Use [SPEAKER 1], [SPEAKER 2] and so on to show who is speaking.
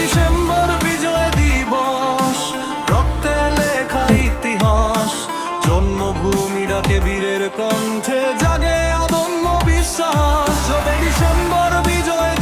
[SPEAKER 1] December বিজয় দিবস, রক্তে লেখা ইতিহাস, জন্মভূমি ডাকে বীরের কণ্ঠে জাগে অদম্য বিশ্বাস। ডিসেম্বর বিজয়